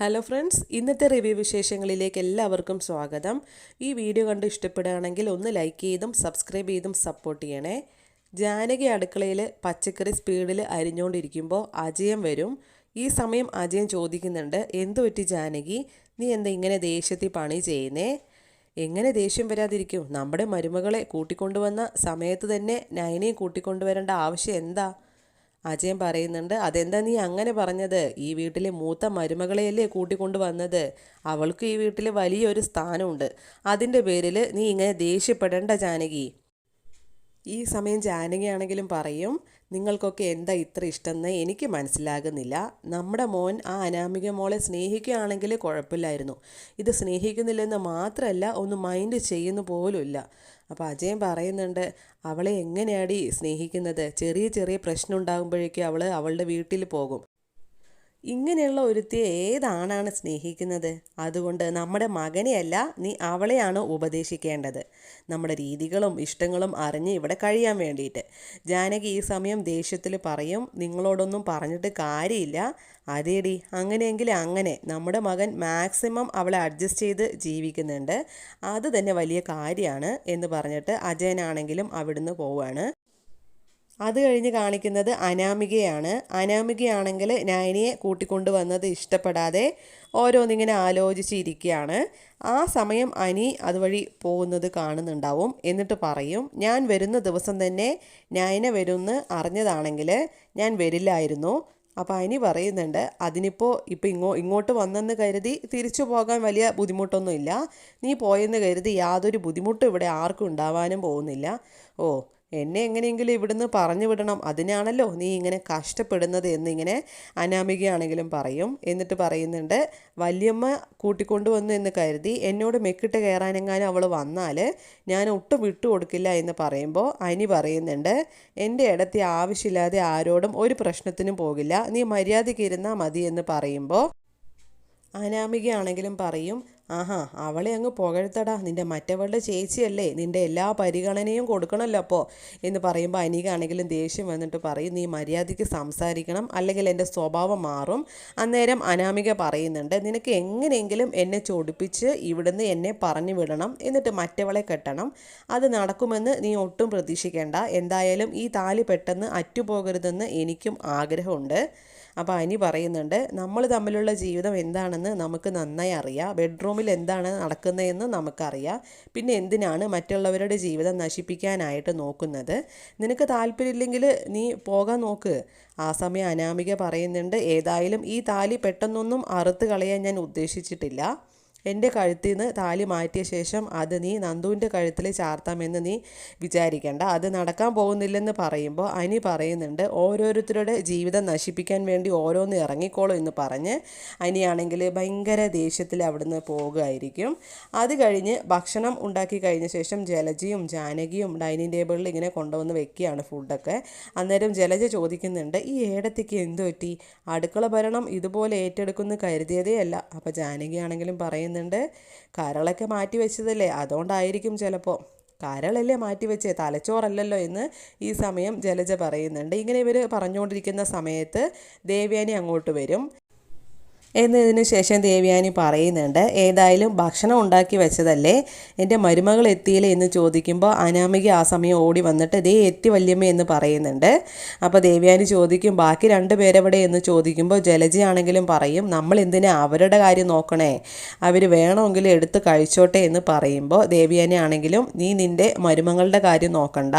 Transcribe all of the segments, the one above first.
Hello friends ഇന്നത്തെ review വിശേഷങ്ങളിലേക്ക് എല്ലാവർക്കും സ്വാഗതം. ഈ വീഡിയോ കണ്ട് ഇഷ്ടപ്പെടുകയാണെങ്കിൽ ഒന്ന് ലൈക്ക് ചെയ്തും സബ്സ്ക്രൈബ് ചെയ്തും സപ്പോർട്ട് ചെയ്യണേ. ജാനകി അടുക്കളയിൽ പച്ചക്കറി സ്പീഡിൽ അരിഞ്ഞുകൊണ്ടിരിക്കുമ്പോൾ അജയം വരും. ഈ സമയം അജയം ചോദിക്കുന്നുണ്ട് എന്തു പറ്റി ജാനകി? നീ എന്താ ഇങ്ങനെ ദേഷ്യത്തിൽ പണി ചെയ്യുന്നേ? എങ്ങനെ ദേഷ്യം വരാതിരിക്കും? നമ്മുടെ മരുമകളെ കൂട്ടിക്കൊണ്ടുവന്ന സമയത്ത് തന്നെ നയനയും കൂട്ടിക്കൊണ്ടുവരേണ്ട ആവശ്യം എന്താ? അജയൻ പറയുന്നുണ്ട് അതെന്താ നീ അങ്ങനെ പറഞ്ഞത്? ഈ വീട്ടിലെ മൂത്ത മരുമകളെയല്ലേ കൂട്ടിക്കൊണ്ടു വന്നത്? അവൾക്ക് ഈ വീട്ടിൽ വലിയൊരു സ്ഥാനമുണ്ട്. അതിന്റെ പേരിൽ നീ ഇങ്ങനെ ദേഷ്യപ്പെടേണ്ട ജാനകി. ഈ സമയം ജാനകിയാണെങ്കിലും പറയും നിങ്ങൾക്കൊക്കെ എന്താ ഇത്ര ഇഷ്ടമെന്ന് എനിക്ക് മനസ്സിലാകുന്നില്ല. നമ്മുടെ മോൻ ആ അനാമിക മോളെ സ്നേഹിക്കുകയാണെങ്കിൽ കുഴപ്പമില്ലായിരുന്നു. ഇത് സ്നേഹിക്കുന്നില്ലെന്ന് മാത്രമല്ല ഒന്ന് മൈൻഡ് ചെയ്യുന്നു പോലുമില്ല. അപ്പോൾ അജയൻ പറയുന്നുണ്ട് അവളെ എങ്ങനെയാടി സ്നേഹിക്കുന്നത്? ചെറിയ ചെറിയ പ്രശ്നം ഉണ്ടാകുമ്പോഴേക്കും അവൾ അവളുടെ വീട്ടിൽ പോകും. ഇങ്ങനെയുള്ള ഒരുത്തിയെ ഏതാണാണ് സ്നേഹിക്കുന്നത്? അതുകൊണ്ട് നമ്മുടെ മകനെയല്ല നീ അവളെയാണ് ഉപദേശിക്കേണ്ടത്. നമ്മുടെ രീതികളും ഇഷ്ടങ്ങളും അറിഞ്ഞ് ഇവിടെ കഴിയാൻ വേണ്ടിയിട്ട്. ജാനകി ഈ സമയം ദേഷ്യത്തിൽ പറയും നിങ്ങളോടൊന്നും പറഞ്ഞിട്ട് കാര്യമില്ല. അതേടി അങ്ങനെയെങ്കിൽ അങ്ങനെ. നമ്മുടെ മകൻ മാക്സിമം അവളെ അഡ്ജസ്റ്റ് ചെയ്ത് ജീവിക്കുന്നുണ്ട്. അത് തന്നെ വലിയ കാര്യമാണ് എന്ന് പറഞ്ഞിട്ട് അജയനാണെങ്കിലും അവിടുന്ന് പോവുകയാണ് അത് കഴിഞ്ഞ് കാണിക്കുന്നത് അനാമികയാണ്. അനാമികയാണെങ്കിൽ നയനിയെ കൂട്ടിക്കൊണ്ടു വന്നത് ഇഷ്ടപ്പെടാതെ ഓരോന്നിങ്ങനെ ആലോചിച്ചിരിക്കുകയാണ്. ആ സമയം അനി അതുവഴി പോകുന്നത് കാണുന്നുണ്ടാവും. എന്നിട്ട് പറയും ഞാൻ വരുന്ന ദിവസം തന്നെ നയന വരുമെന്ന് അറിഞ്ഞതാണെങ്കിൽ ഞാൻ വരില്ലായിരുന്നു. അപ്പോൾ അനി പറയുന്നുണ്ട് അതിനിപ്പോൾ ഇപ്പോൾ ഇങ്ങോ ഇങ്ങോട്ട് വന്നെന്ന് കരുതി തിരിച്ചു പോകാൻ വലിയ ബുദ്ധിമുട്ടൊന്നുമില്ല. നീ പോയെന്ന് കരുതി യാതൊരു ബുദ്ധിമുട്ടും ഇവിടെ ആർക്കും ഉണ്ടാവാനും പോകുന്നില്ല. ഓ എന്നെ എങ്ങനെയെങ്കിലും ഇവിടുന്ന് പറഞ്ഞു വിടണം. അതിനാണല്ലോ നീ ഇങ്ങനെ കഷ്ടപ്പെടുന്നത് എന്നിങ്ങനെ അനാമികയാണെങ്കിലും പറയും. എന്നിട്ട് പറയുന്നുണ്ട് വല്യമ്മ കൂട്ടിക്കൊണ്ടുവന്നു എന്ന് കരുതി എന്നോട് മെക്കിട്ട് കയറാനെങ്ങാനും അവൾ വന്നാൽ ഞാൻ ഒട്ടും കൊടുക്കില്ല എന്ന് പറയുമ്പോൾ അനി പറയുന്നുണ്ട് എന്റെ ഇടത്തെ ആവശ്യമില്ലാതെ ആരോടും ഒരു പ്രശ്നത്തിനും പോകില്ല. നീ മര്യാദയ്ക്ക് ഇരുന്നാൽ മതി എന്ന് പറയുമ്പോൾ അനാമികയാണെങ്കിലും പറയും ആഹാ അവളെ അങ്ങ് പുകഴ്ത്തടാ. നിന്റെ മറ്റവളുടെ ചേച്ചിയല്ലേ. നിന്റെ എല്ലാ പരിഗണനയും കൊടുക്കണമല്ലോ അപ്പോൾ എന്ന് പറയുമ്പോൾ അനികാണെങ്കിലും ദേഷ്യം വന്നിട്ട് പറയും നീ മര്യാദയ്ക്ക് സംസാരിക്കണം. അല്ലെങ്കിൽ എന്റെ സ്വഭാവം മാറും. അന്നേരം അനാമിക പറയുന്നുണ്ട് നിനക്ക് എങ്ങനെയെങ്കിലും എന്നെ ചൊടിപ്പിച്ച് ഇവിടുന്ന് എന്നെ പറഞ്ഞു വിടണം. എന്നിട്ട് മറ്റവളെ കെട്ടണം. അത് നടക്കുമെന്ന് നീ ഒട്ടും പ്രതീക്ഷിക്കേണ്ട. എന്തായാലും ഈ താലി പെട്ടെന്ന് അറ്റുപോകരുതെന്ന് എനിക്കും ആഗ്രഹമുണ്ട്. അപ്പോൾ അനി പറയുന്നുണ്ട് നമ്മൾ തമ്മിലുള്ള ജീവിതം എന്താണെന്ന് നമുക്ക് നന്നായി അറിയാം. ബെഡ്റൂമിൽ എന്താണ് നടക്കുന്നതെന്ന് നമുക്കറിയാം. പിന്നെ എന്തിനാണ് മറ്റുള്ളവരുടെ ജീവിതം നശിപ്പിക്കാനായിട്ട് നോക്കുന്നത്? നിനക്ക് താല്പര്യമില്ലെങ്കിൽ നീ പോകാൻ നോക്ക്. ആ സമയം അനാമിക പറയുന്നുണ്ട് ഏതായാലും ഈ താലി പെട്ടെന്നൊന്നും അറുത്ത് കളയാൻ ഞാൻ ഉദ്ദേശിച്ചിട്ടില്ല. എന്റെ കഴുത്തിൽ നിന്ന് താലി മാറ്റിയ ശേഷം അത് നീ നന്ദുവിന്റെ കഴുത്തിൽ ചാർത്താമെന്ന് നീ വിചാരിക്കേണ്ട. അത് നടക്കാൻ പോകുന്നില്ലെന്ന് പറയുമ്പോൾ അനി പറയുന്നുണ്ട് ഓരോരുത്തരുടെ ജീവിതം നശിപ്പിക്കാൻ വേണ്ടി ഓരോന്ന് ഇറങ്ങിക്കോളും എന്ന് പറഞ്ഞ് അനിയാണെങ്കിൽ ഭയങ്കര ദേഷ്യത്തിൽ അവിടുന്ന് പോകുമായിരിക്കും. അത് കഴിഞ്ഞ് ഭക്ഷണം ഉണ്ടാക്കി കഴിഞ്ഞ ശേഷം ജലജയും ജാനകിയും ഡൈനിങ് ടേബിളിൽ ഇങ്ങനെ കൊണ്ടുവന്ന് വെക്കുകയാണ് ഫുഡൊക്കെ. അന്നേരം ജലജ ചോദിക്കുന്നുണ്ട് ഈ ഏടത്തേക്ക് എന്തു പറ്റി അടുക്കള ഭരണം ഇതുപോലെ ഏറ്റെടുക്കുമെന്ന് കരുതിയതേ അല്ല അപ്പോൾ ജാനകി ആണെങ്കിലും പറയുന്നുണ്ട് കരളൊക്കെ മാറ്റി വെച്ചതല്ലേ അതുകൊണ്ടായിരിക്കും ചിലപ്പോൾ കരളല്ലേ മാറ്റി വെച്ചേ തലച്ചോറല്ലല്ലോ എന്ന് ഈ സമയം ജലജ പറയുന്നുണ്ട്. ഇങ്ങനെ ഇവർ പറഞ്ഞുകൊണ്ടിരിക്കുന്ന സമയത്ത് ദേവ്യാനി അങ്ങോട്ട് വരും. എന്നതിന് ശേഷം ദേവ്യാനി പറയുന്നുണ്ട് ഏതായാലും ഭക്ഷണം ഉണ്ടാക്കി വെച്ചതല്ലേ? എന്റെ മരുമകൾ എത്തിയില്ലേ? എന്ന് ചോദിക്കുമ്പോൾ അനാമിക ആ സമയം ഓടി വന്നിട്ട് ദേ എത്തി വല്യമ്മ എന്ന് പറയുന്നുണ്ട്. അപ്പോൾ ദേവ്യാനി ചോദിക്കും ബാക്കി രണ്ട് പേരെവിടെ? എന്ന് ചോദിക്കുമ്പോൾ ജലജയാണെങ്കിലും പറയും നമ്മൾ എന്തിനാ അവരുടെ കാര്യം നോക്കണേ? അവർ വേണമെങ്കിൽ എടുത്ത് കഴിച്ചോട്ടെ എന്ന് പറയുമ്പോൾ ദേവ്യാനി ആണെങ്കിലും നീ നിന്റെ മരുമകളുടെ കാര്യം നോക്കണ്ട.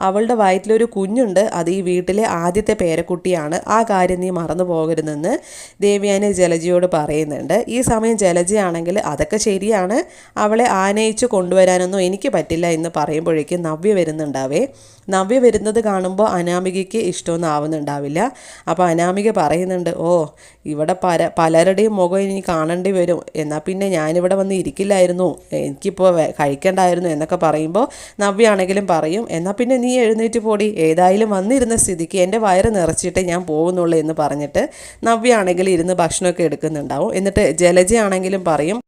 അവളുടെ വയറ്റിലൊരു കുഞ്ഞുണ്ട്. അത് ഈ വീട്ടിലെ ആദ്യത്തെ പേരക്കുട്ടിയാണ്. ആ കാര്യം നീ മറന്നു പോകരുതെന്ന് ദേവ്യാനി ജലജയോട് പറയുന്നുണ്ട്. ഈ സമയം ജലജയാണെങ്കിൽ അതൊക്കെ ശരിയാണ്. അവളെ ആനയിച്ച് കൊണ്ടുവരാനൊന്നും എനിക്ക് പറ്റില്ല എന്ന് പറയുമ്പോഴേക്കും നവ്യ വരുന്നുണ്ടാവേ. നവ്യ വരുന്നത് കാണുമ്പോൾ അനാമികയ്ക്ക് ഇഷ്ടമൊന്നും ആവുന്നുണ്ടാവില്ല. അപ്പോൾ അനാമിക പറയുന്നുണ്ട് ഓ ഇവിടെ പല പലരുടെയും മുഖം ഇനി കാണേണ്ടി വരും. എന്നാൽ പിന്നെ ഞാനിവിടെ വന്ന് ഇരിക്കില്ലായിരുന്നു. എനിക്കിപ്പോൾ കഴിക്കണ്ടായിരുന്നു എന്നൊക്കെ പറയുമ്പോൾ നവ്യ ആണെങ്കിലും പറയും. എന്നാൽ പിന്നെ നീ എഴുന്നേറ്റ് പോടി. ഏതായാലും വന്നിരുന്ന സ്ഥിതിക്ക് എന്റെ വയറ് നിറച്ചിട്ട് ഞാൻ പോകുന്നുള്ളൂ എന്ന് പറഞ്ഞിട്ട് നവ്യ ആണെങ്കിൽ ഇരുന്ന് ഭക്ഷണമൊക്കെ എടുക്കുന്നുണ്ടാവും. എന്നിട്ട് ജലജയാണെങ്കിലും പറയും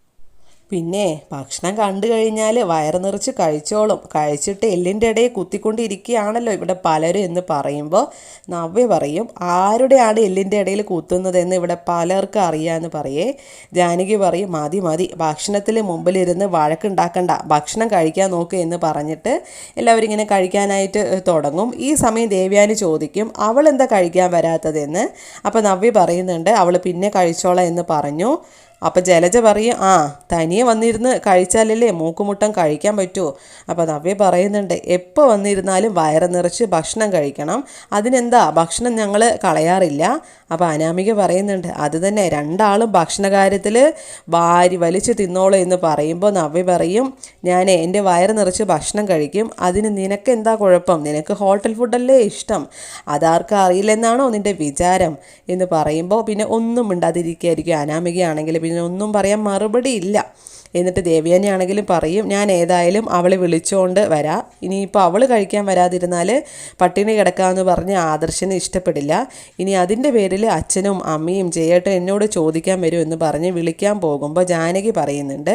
പിന്നെ ഭക്ഷണം കണ്ടു കഴിഞ്ഞാൽ വയറ് നിറച്ച് കഴിച്ചോളും. കഴിച്ചിട്ട് എല്ലിന്റെ ഇടയിൽ കുത്തിക്കൊണ്ടിരിക്കുകയാണല്ലോ ഇവിടെ പലരും എന്ന് പറയുമ്പോൾ നവ്യ പറയും ആരുടെയാണ് എല്ലിന്റെ ഇടയിൽ കുത്തുന്നതെന്ന് ഇവിടെ പലർക്കും അറിയാമെന്ന് പറയേ. ജാനകി പറയും മതി മതി ഭക്ഷണത്തിൽ മുമ്പിലിരുന്ന് വഴക്കുണ്ടാക്കണ്ട. ഭക്ഷണം കഴിക്കാൻ നോക്ക് എന്ന് പറഞ്ഞിട്ട് എല്ലാവരും ഇങ്ങനെ കഴിക്കാനായിട്ട് തുടങ്ങും. ഈ സമയം ദേവ്യാനി ചോദിക്കും അവൾ എന്താ കഴിക്കാൻ വരാത്തതെന്ന്? അപ്പോൾ നവ്യ പറയുന്നുണ്ട് അവൾ പിന്നെ കഴിച്ചോളാം എന്ന് പറഞ്ഞു. അപ്പോൾ ജലജ പറയും ആ തനിയെ വന്നിരുന്ന് കഴിച്ചാലല്ലേ മൂക്കുമുട്ടം കഴിക്കാൻ പറ്റുമോ അപ്പോൾ നവ്യ പറയുന്നുണ്ട് എപ്പോൾ വന്നിരുന്നാലും വയറ് നിറച്ച് ഭക്ഷണം കഴിക്കണം. അതിനെന്താ ഭക്ഷണം ഞങ്ങൾ കളയാറില്ല. അപ്പോൾ അനാമിക പറയുന്നുണ്ട് അത് തന്നെ രണ്ടാളും ഭക്ഷണ കാര്യത്തിൽ വാരി വലിച്ചു തിന്നോളൂ എന്ന് പറയുമ്പോൾ നവ്യ പറയും ഞാൻ എന്റെ വയറ് നിറച്ച് ഭക്ഷണം കഴിക്കും. അതിന് നിനക്ക് എന്താ കുഴപ്പം? നിനക്ക് ഹോട്ടൽ ഫുഡല്ലേ ഇഷ്ടം. അതാർക്കും അറിയില്ലെന്നാണോ നിന്റെ വിചാരം? എന്ന് പറയുമ്പോൾ പിന്നെ ഒന്നും മിണ്ടാതിരിക്കുകയായിരിക്കും അനാമികയാണെങ്കിൽ പിന്നെ ഒന്നും പറയാൻ മറുപടി ഇല്ല. എന്നിട്ട് ദേവ്യാനിയാണെങ്കിലും പറയും ഞാൻ ഏതായാലും അവളെ വിളിച്ചുകൊണ്ട് വരാം. ഇനിയിപ്പോൾ അവൾ കഴിക്കാൻ വരാതിരുന്നാൽ പട്ടിണി കിടക്കാമെന്ന് പറഞ്ഞ് ആദർശന് ഇഷ്ടപ്പെടില്ല. ഇനി അതിന്റെ പേരിൽ അച്ഛനും അമ്മയും ജയേട്ടൻ എന്നോട് ചോദിക്കാൻ വരും എന്ന് പറഞ്ഞ് വിളിക്കാൻ പോകുമ്പോൾ ജാനകി പറയുന്നുണ്ട്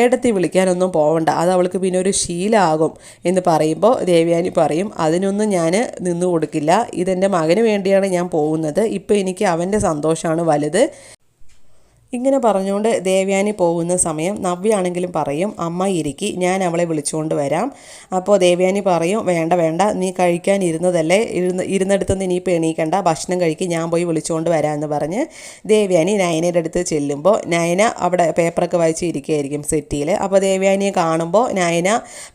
ഏടത്തി വിളിക്കാനൊന്നും പോവണ്ട. അത് അവൾക്ക് പിന്നെ ഒരു ശീലമാകും എന്ന് പറയുമ്പോൾ ദേവ്യാനി പറയും അതിനൊന്നും ഞാൻ നിന്നു കൊടുക്കില്ല. ഇതെന്റെ മകന് വേണ്ടിയാണ് ഞാൻ പോകുന്നത്. ഇപ്പോൾ എനിക്ക് അവന്റെ സന്തോഷമാണ് വലുത്. ഇങ്ങനെ പറഞ്ഞുകൊണ്ട് ദേവ്യാനി പോകുന്ന സമയം നവ്യാണെങ്കിലും പറയും അമ്മ ഇരിക്കി ഞാൻ അവളെ വിളിച്ചുകൊണ്ട് വരാം. അപ്പോൾ ദേവ്യാനി പറയും വേണ്ട വേണ്ട നീ കഴിക്കാൻ ഇരുന്നതല്ലേ ഇരുന്ന് ഇരുന്നിടത്ത് നിന്ന് ഇനിയിപ്പോൾ എണീക്കണ്ട ഭക്ഷണം കഴിക്കി ഞാൻ പോയി വിളിച്ചുകൊണ്ട് വരാം എന്ന് പറഞ്ഞ് ദേവ്യാനി നയനയുടെ അടുത്ത് ചെല്ലുമ്പോൾ നയന അവിടെ പേപ്പറൊക്കെ വായിച്ച് ഇരിക്കുകയായിരിക്കും സെറ്റിയിൽ അപ്പോൾ ദേവ്യാനിയെ കാണുമ്പോൾ നയന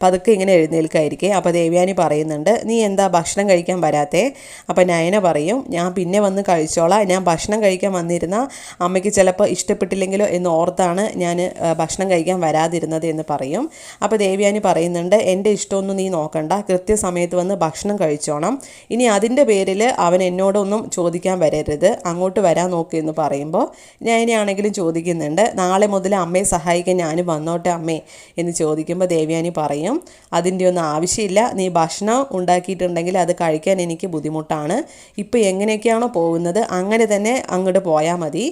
പതുക്കെ ഇങ്ങനെ എഴുന്നേൽക്കായിരിക്കും. അപ്പോൾ ദേവ്യാനി പറയുന്നുണ്ട് നീ എന്താ ഭക്ഷണം കഴിക്കാൻ വരാത്തേ? അപ്പോൾ നയന പറയും ഞാൻ പിന്നെ വന്ന് കഴിച്ചോളാം. ഞാൻ ഭക്ഷണം കഴിക്കാൻ വന്നിരുന്ന അമ്മയ്ക്ക് ചിലപ്പോൾ ഇഷ്ടപ്പെട്ടില്ലെങ്കിലോ എന്ന് ഓർത്താണ് ഞാൻ ഭക്ഷണം കഴിക്കാൻ വരാതിരുന്നത് എന്ന് പറയും. അപ്പോൾ ദേവ്യാനി പറയുന്നുണ്ട് എന്റെ ഇഷ്ടമൊന്നും നീ നോക്കണ്ട. കൃത്യസമയത്ത് വന്ന് ഭക്ഷണം കഴിച്ചോണം. ഇനി അതിന്റെ പേരിൽ അവൻ എന്നോടൊന്നും ചോദിക്കാൻ വരരുത്. അങ്ങോട്ട് വരാൻ നോക്ക് എന്ന് പറയുമ്പോൾ ഞാൻ ഇനിയാണെങ്കിലും ചോദിക്കുന്നുണ്ട് നാളെ മുതൽ അമ്മയെ സഹായിക്കാൻ ഞാനും വന്നോട്ടെ അമ്മേ എന്ന് ചോദിക്കുമ്പോൾ ദേവ്യാനി പറയും അതിന്റെ ഒന്നും ആവശ്യമില്ല. നീ ഭക്ഷണം ഉണ്ടാക്കിയിട്ടുണ്ടെങ്കിൽ അത് കഴിക്കാൻ എനിക്ക് ബുദ്ധിമുട്ടാണ്. ഇപ്പോൾ എങ്ങനെയൊക്കെയാണോ പോകുന്നത് അങ്ങനെ തന്നെ അങ്ങോട്ട് പോയാൽ മതി.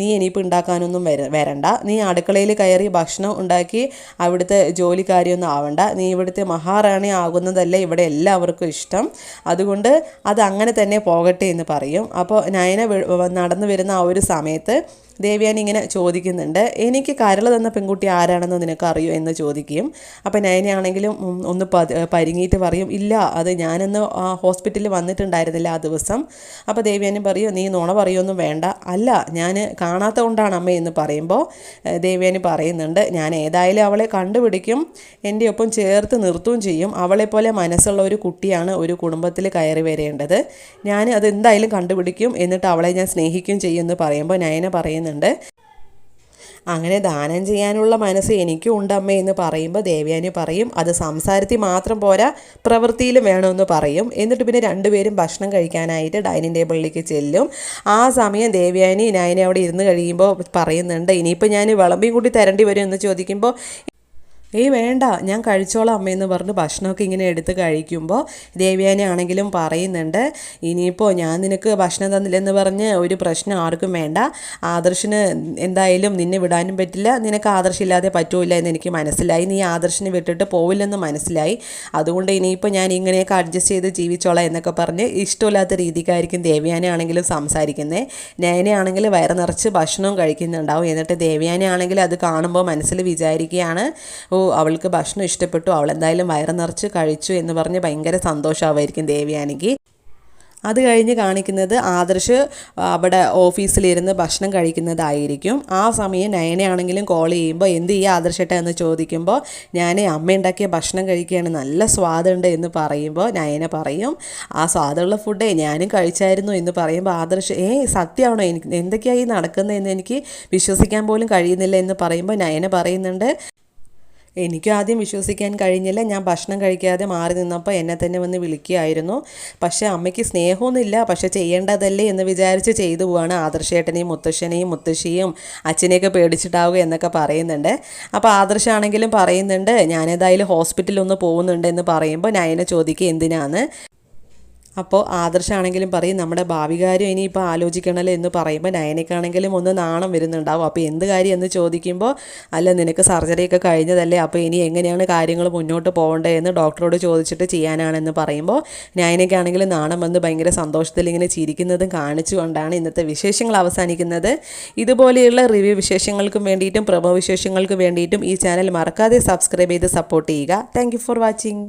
നീ ഇനിയിപ്പോൾ ഉണ്ടാക്കാനൊന്നും വര വരണ്ട. നീ അടുക്കളയിൽ കയറി ഭക്ഷണം ഉണ്ടാക്കി അവിടുത്തെ ജോലിക്കാരിയൊന്നും ആവണ്ട. നീ ഇവിടുത്തെ മഹാറാണി ആകുന്നതല്ലേ ഇവിടെ എല്ലാവർക്കും ഇഷ്ടം. അതുകൊണ്ട് അത് അങ്ങനെ തന്നെ പോകട്ടെ എന്ന് പറയും. അപ്പോൾ നയന നടന്നു വരുന്ന ആ ഒരു സമയത്ത് ദേവ്യാനി ഇങ്ങനെ ചോദിക്കുന്നുണ്ട് എനിക്ക് കരൾ തന്ന പെൺകുട്ടി ആരാണെന്ന് നിനക്ക് അറിയോ എന്ന് ചോദിക്കുകയും അപ്പം നയനയാണെങ്കിലും ഒന്ന് പരിങ്ങിയിട്ട് പറയും ഇല്ല അത് ഞാനന്ന് ഹോസ്പിറ്റലിൽ വന്നിട്ടുണ്ടായിരുന്നില്ല ആ ദിവസം. അപ്പോൾ ദേവ്യാനി പറയും നീ നുണ പറയുമൊന്നും വേണ്ട. അല്ല ഞാൻ കാണാത്ത കൊണ്ടാണ് അമ്മ എന്ന് പറയുമ്പോൾ ദേവ്യാനി പറയുന്നുണ്ട് ഞാൻ ഏതായാലും അവളെ കണ്ടുപിടിക്കും. എന്റെ ഒപ്പം ചേർത്ത് നിർത്തുകയും ചെയ്യും. അവളെപ്പോലെ മനസ്സുള്ള ഒരു കുട്ടിയാണ് ഒരു കുടുംബത്തിൽ കയറി വരേണ്ടത്. ഞാൻ അത് എന്തായാലും കണ്ടുപിടിക്കും. എന്നിട്ട് അവളെ ഞാൻ സ്നേഹിക്കുകയും ചെയ്യും എന്ന് പറയുമ്പോൾ നയന പറയുന്നുണ്ട്. അങ്ങനെ ദാനം ചെയ്യാനുള്ള മനസ്സ് എനിക്കും ഉണ്ടമ്മേ എന്ന് പറയുമ്പോൾ ദേവയാനി പറയും അത് സംസാരത്തിൽ മാത്രം പോരാ പ്രവൃത്തിയിലും വേണമെന്ന് പറയും. എന്നിട്ട് പിന്നെ രണ്ടുപേരും ഭക്ഷണം കഴിക്കാനായിട്ട് ഡൈനിങ് ടേബിളിലേക്ക് ചെല്ലും. ആ സമയം ദേവയാനി നയനെ അവിടെ ഇരുന്ന് കഴിയുമ്പോൾ പറയുന്നുണ്ട് ഇനിയിപ്പോൾ ഞാൻ വിളമ്പിയും കൂടി തരേണ്ടി വരും എന്ന് ചോദിക്കുമ്പോൾ ഏയ് വേണ്ട ഞാൻ കഴിച്ചോളാം അമ്മയെന്ന് പറഞ്ഞ് ഭക്ഷണമൊക്കെ ഇങ്ങനെ എടുത്ത് കഴിക്കുമ്പോൾ ദേവ്യാനെ ആണെങ്കിലും പറയുന്നുണ്ട് ഇനിയിപ്പോൾ ഞാൻ നിനക്ക് ഭക്ഷണം തന്നില്ലെന്ന് പറഞ്ഞ് ഒരു പ്രശ്നം ആർക്കും വേണ്ട. ആദർശിന് എന്തായാലും നിന്നെ വിടാനും പറ്റില്ല. നിനക്ക് ആദർശില്ലാതെ പറ്റൂല എന്ന് എനിക്ക് മനസ്സിലായി. നീ ആദർശിനെ വിട്ടിട്ട് പോവില്ലെന്ന് മനസ്സിലായി. അതുകൊണ്ട് ഇനിയിപ്പോൾ ഞാൻ ഇങ്ങനെയൊക്കെ അഡ്ജസ്റ്റ് ചെയ്ത് ജീവിച്ചോളാം എന്നൊക്കെ പറഞ്ഞ് ഇഷ്ടമില്ലാത്ത രീതിക്കായിരിക്കും ദേവ്യാനെ ആണെങ്കിലും സംസാരിക്കുന്നത് നയനെ ആണെങ്കിൽ വയറ് നിറച്ച് ഭക്ഷണവും കഴിക്കുന്നുണ്ടാവും. എന്നിട്ട് ദേവ്യാനെ ആണെങ്കിൽ അത് കാണുമ്പോൾ മനസ്സിൽ വിചാരിക്കുകയാണ് ഓ അവൾക്ക് ഭക്ഷണം ഇഷ്ടപ്പെട്ടു. അവൾ എന്തായാലും വയറ് നിറച്ച് കഴിച്ചു എന്ന് പറഞ്ഞ് ഭയങ്കര സന്തോഷമാവായിരിക്കും ദേവ്യാനിക്ക്. അത് കഴിഞ്ഞ് കാണിക്കുന്നത് ആദർശ് അവിടെ ഓഫീസിലിരുന്ന് ഭക്ഷണം കഴിക്കുന്നതായിരിക്കും. ആ സമയം നയനയാണെങ്കിലും കോൾ ചെയ്യുമ്പോൾ എന്ത് ചെയ്യുക ആദർശേട്ട? എന്ന് ചോദിക്കുമ്പോൾ ഞാൻ അമ്മ ഉണ്ടാക്കിയ ഭക്ഷണം കഴിക്കുകയാണ്. നല്ല സ്വാദുണ്ട് എന്ന് പറയുമ്പോൾ നയന പറയും. ആ സ്വാദുള്ള ഫുഡേ ഞാനും കഴിച്ചായിരുന്നു എന്ന് പറയുമ്പോൾ ആദർശ് ഏ സത്യമാണോ എനിക്ക് എന്തൊക്കെയായി നടക്കുന്നതെന്ന് എനിക്ക് വിശ്വസിക്കാൻ പോലും കഴിയുന്നില്ല എന്ന് പറയുമ്പോൾ നയന പറയുന്നുണ്ട്. എനിക്ക് ആദ്യം വിശ്വസിക്കാൻ കഴിഞ്ഞില്ല. ഞാൻ ഭക്ഷണം കഴിക്കാതെ മാറി നിന്നപ്പോൾ എന്നെ തന്നെ വന്ന് വിളിക്കുകയായിരുന്നു. പക്ഷേ അമ്മയ്ക്ക് സ്നേഹമൊന്നുമില്ല. പക്ഷേ ചെയ്യേണ്ടതല്ലേ എന്ന് വിചാരിച്ച് ചെയ്തു പോവാണ് ആദർശേട്ടനെയും മുത്തശ്ശനെയും മുത്തശ്ശിയും അച്ഛനെയൊക്കെ പേടിച്ചിട്ടാവുക എന്നൊക്കെ പറയുന്നുണ്ട്. അപ്പോൾ ആദർശാണെങ്കിലും പറയുന്നുണ്ട് ഞാനേതായാലും ഹോസ്പിറ്റലിൽ ഒന്ന് പോകുന്നുണ്ട് എന്ന് പറയുമ്പോൾ നയനെ ചോദിക്കുക എന്തിനാന്ന്? അപ്പോൾ ആദർശാണെങ്കിലും പറയും നമ്മുടെ ഭാവി കാര്യം ഇനിയിപ്പോൾ ആലോചിക്കണമല്ലോ എന്ന് പറയുമ്പോൾ നയനയ്ക്കാണെങ്കിലും ഒന്ന് നാണം വരുന്നുണ്ടാവും. അപ്പോൾ എന്ത് കാര്യം എന്ന് ചോദിക്കുമ്പോൾ അല്ല നിനക്ക് സർജറിയൊക്കെ കഴിഞ്ഞതല്ലേ അപ്പോൾ ഇനി എങ്ങനെയാണ് കാര്യങ്ങൾ മുന്നോട്ട് പോകേണ്ടതെന്ന് ഡോക്ടറോട് ചോദിച്ചിട്ട് ചെയ്യാനാണെന്ന് പറയുമ്പോൾ നയനയ്ക്കാണെങ്കിലും നാണം വന്ന് ഭയങ്കര സന്തോഷത്തിൽ ഇങ്ങനെ ചിരിക്കുന്നതും കാണിച്ചുകൊണ്ടാണ് ഇന്നത്തെ വിശേഷങ്ങൾ അവസാനിക്കുന്നത്. ഇതുപോലെയുള്ള റിവ്യൂ വിശേഷങ്ങൾക്കും വേണ്ടിയിട്ടും പ്രമോ വിശേഷങ്ങൾക്കും വേണ്ടിയിട്ടും ഈ ചാനൽ മറക്കാതെ സബ്സ്ക്രൈബ് ചെയ്ത് സപ്പോർട്ട് ചെയ്യുക. Thank for watching.